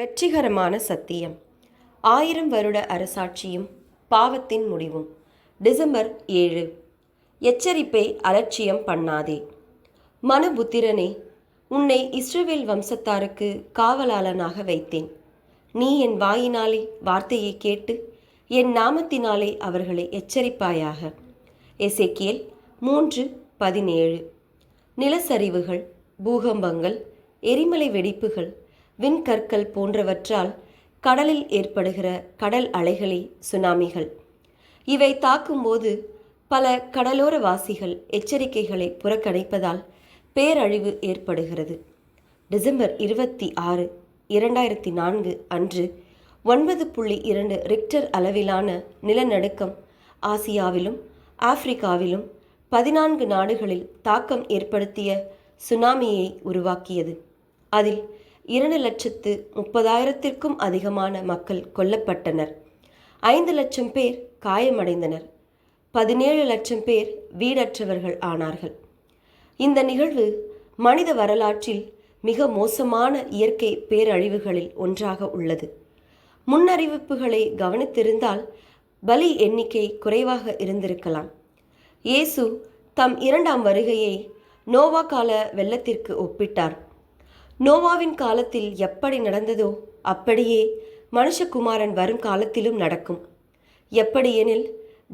வெற்றிகரமான சத்தியம். ஆயிரம் வருட அரசாட்சியும் பாவத்தின் முடிவும். டிசம்பர் ஏழு. எச்சரிப்பை அலட்சியம் பண்ணாதே. மனுபுத்திரனே உன்னை இஸ்ரவேல் வம்சத்தாருக்கு காவலாளனாக வைத்தேன். நீ என் வாயினாலே வார்த்தையை கேட்டு என் நாமத்தினாலே அவர்களை எச்சரிப்பாயாக. எசேக்கியல் மூன்று பதினேழு. நிலச்சரிவுகள் பூகம்பங்கள் எரிமலை வெடிப்புகள் விண்கற்கள் போன்றவற்றால் கடலில் ஏற்படுகிற கடல் அலைகளே சுனாமிகள். இவை தாக்கும்போது பல கடலோர வாசிகள் எச்சரிக்கைகளை புறக்கணிப்பதால் பேரழிவு ஏற்படுகிறது. டிசம்பர் இருபத்தி ஆறு இரண்டாயிரத்தி நான்கு அன்று ஒன்பது புள்ளி இரண்டு ரிக்டர் அளவிலான நிலநடுக்கம் ஆசியாவிலும் ஆப்பிரிக்காவிலும் பதினான்கு நாடுகளில் தாக்கம் ஏற்படுத்திய சுனாமியை உருவாக்கியது. அதில் இரண்டு லட்சத்து முப்பதாயிரத்திற்கும் அதிகமான மக்கள் கொல்லப்பட்டனர். ஐந்து லட்சம் பேர் காயமடைந்தனர். பதினேழு லட்சம் பேர் வீடற்றவர்கள் ஆனார்கள். இந்த நிகழ்வு மனித வரலாற்றில் மிக மோசமான இயற்கை பேரழிவுகளில் ஒன்றாக உள்ளது. முன்னறிவிப்புகளை கவனித்திருந்தால் பலி எண்ணிக்கை குறைவாக இருந்திருக்கலாம். இயேசு தம் இரண்டாம் வருகையை நோவா கால வெள்ளத்திற்கு ஒப்பிட்டார். நோவாவின் காலத்தில் எப்படி நடந்ததோ அப்படியே மனுஷகுமாரன் வரும் காலத்திலும் நடக்கும். எப்படியெனில்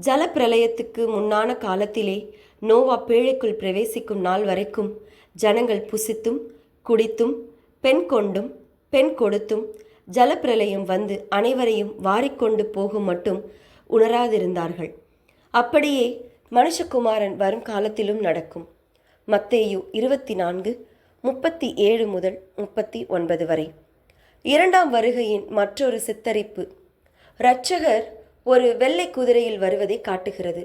ஜலப்பிரளயத்துக்கு முன்னான காலத்திலே நோவா பேழைக்குள் பிரவேசிக்கும் நாள் வரைக்கும் ஜனங்கள் புசித்தும் குடித்தும் பெண் கொண்டும் பெண் கொடுத்தும் ஜலப்பிரளயம் வந்து அனைவரையும் வாரிக்கொண்டு போகும் மட்டும் உணராதிருந்தார்கள். அப்படியே மனுஷகுமாரன் வரும் காலத்திலும் நடக்கும். மத்தேயு இருபத்தி நான்கு முப்பத்தி ஏழு முதல் முப்பத்தி ஒன்பது வரை. இரண்டாம் வருகையின் மற்றொரு சித்தரிப்பு. இரட்சகர் ஒரு வெள்ளை குதிரையில் வருவதை காட்டுகிறது.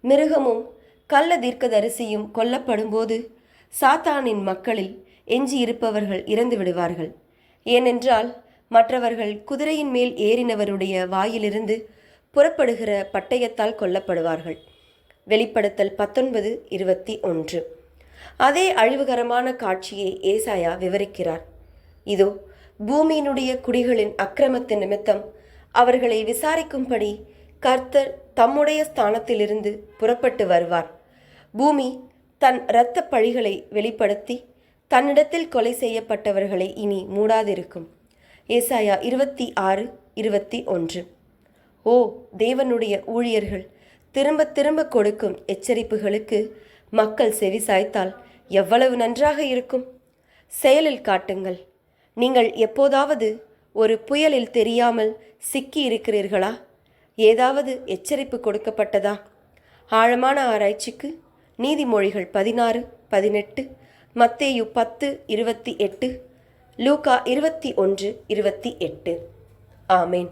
மிருகமும் கள்ள தீர்க்கதரிசியும் கொல்லப்படும்போது சாத்தானின் மக்களில் எஞ்சியிருப்பவர்கள் இறந்து விடுவார்கள். ஏனென்றால் மற்றவர்கள் குதிரையின் மேல் ஏறினவருடைய வாயிலிருந்து புறப்படுகிற பட்டயத்தால் கொல்லப்படுவார்கள். வெளிப்படுத்தல் பத்தொன்பது இருபத்தி ஒன்று. அதே அழிவுகரமான காட்சியை ஏசாயா விவரிக்கிறார். இதோ பூமியினுடைய குடிகளின் அக்கிரமத்தின் நிமித்தம் அவர்களை விசாரிக்கும்படி கர்த்தர் தம்முடைய ஸ்தானத்திலிருந்து புறப்பட்டு வருவார். பூமி தன் இரத்த பழிகளை வெளிப்படுத்தி தன்னிடத்தில் கொலை செய்யப்பட்டவர்களை இனி மூடாதிருக்கும். ஏசாயா இருபத்தி ஆறு இருபத்தி ஒன்று. ஓ தேவனுடைய ஊழியர்கள் திரும்ப திரும்ப கொடுக்கும் எச்சரிப்புகளுக்கு மக்கள் செவி சாய்த்தால் எவ்வளவு நன்றாக இருக்கும்? செயலில் காட்டுங்கள். நீங்கள் எப்போதாவது ஒரு புயலில் தெரியாமல் சிக்கி இருக்கிறீர்களா? ஏதாவது எச்சரிப்பு கொடுக்கப்பட்டதா? ஆழமான ஆராய்ச்சிக்கு நீதிமொழிகள் பதினாறு பதினெட்டு மத்தேயு பத்து இருபத்தி எட்டு லூகா இருபத்தி ஒன்று இருபத்தி எட்டு. ஆமேன்.